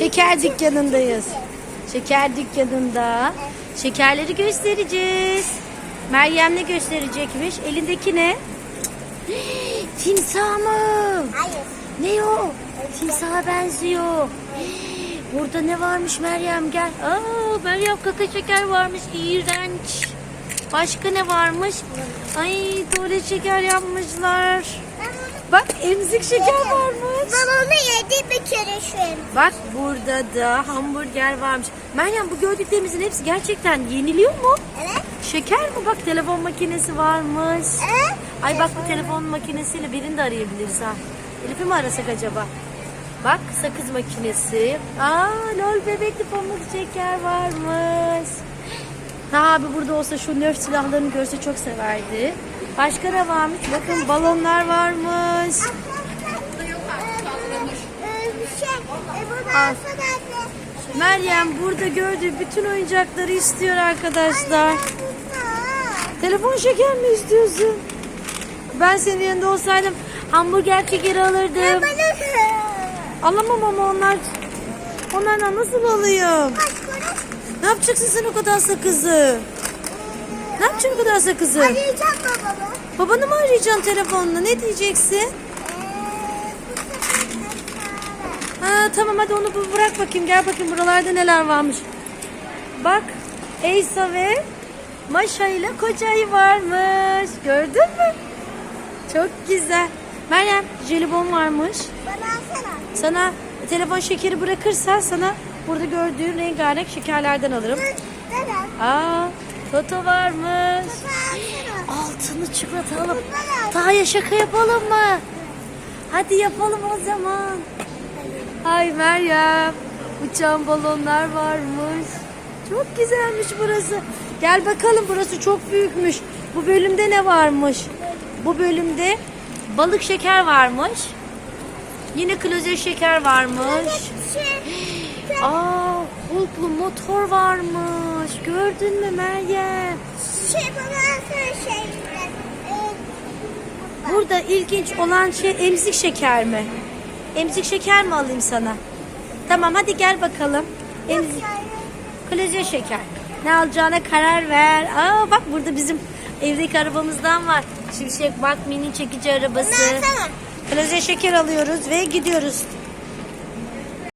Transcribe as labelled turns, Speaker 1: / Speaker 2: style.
Speaker 1: Şeker dükkanındayız. Şeker dükkanında şekerleri göstereceğiz. Meryem ne gösterecekmiş? Elindeki ne? Timsah mı?
Speaker 2: Hayır.
Speaker 1: Ne o? Timsaha benziyor. Burada ne varmış Meryem gel. Aa Meryem kaka şeker varmış. İğrenç. Başka ne varmış? Ay tuvalet şeker yapmışlar. Bak emzik şeker varmış.
Speaker 2: ben onu yedim bir kere şu an.
Speaker 1: Bak burada da hamburger varmış. Meryem bu gördüklerimizin hepsi gerçekten yeniliyor mu?
Speaker 2: Evet.
Speaker 1: Şeker mi? Bak telefon makinesi varmış.
Speaker 2: Evet.
Speaker 1: Ay bak bu telefon makinesiyle birini de arayabiliriz ha. Elif'i mi arasak acaba? Bak sakız makinesi. Aa lol bebekli pamuk şeker varmış. Ha abi burada olsa şu nerf silahlarını görse çok severdi. Başka ne varmış? Bakın balonlar varmış. Al. Meryem burada gördüğü bütün oyuncakları istiyor arkadaşlar. Telefon şeker mi istiyorsun? Ben senin yanında olsaydım hamburger şekeri alırdım. Alamam ama onlar onlardan nasıl alayım? Ne yapacaksın sen o kadar sakızı? Ne yapacaksın o kadar sakızı?
Speaker 2: Arayacağım babamı.
Speaker 1: Babanı mı arayacaksın telefonla? Ne diyeceksin?
Speaker 2: Ee, bu
Speaker 1: Ha tamam hadi onu bu- bırak bakayım. Gel bakayım buralarda neler varmış. Bak Eysa ve Maşa ile Kocayı varmış. Gördün mü? Çok güzel. Meryem jelibon varmış.
Speaker 2: Bana alsana.
Speaker 1: Sana telefon şekeri bırakırsan sana burada gördüğün rengarenk şekerlerden alırım.
Speaker 2: Neden?
Speaker 1: Aa, Toto varmış. Altını çıkartalım.
Speaker 2: Bunlar al.
Speaker 1: Taha'ya şaka yapalım mı? Hadi yapalım o zaman. Ay Meryem. Uçan balonlar varmış. Çok güzelmiş burası. Gel bakalım burası çok büyükmüş. Bu bölümde ne varmış? Bu bölümde balık şeker varmış. Yine klozet şeker varmış. Aa, Hulk'lu motor varmış. Gördün mü Meryem?
Speaker 2: şey bana şeyler. Ee,
Speaker 1: Burada ilginç olan şey emzik şeker mi? Emzik şeker mi alayım sana? Tamam hadi gel bakalım. Emzik, klozet şeker. Ne alacağına karar ver. Aa bak burada bizim evdeki arabamızdan var. Şimşek bak mini çekici arabası. Klozet şeker alıyoruz ve gidiyoruz.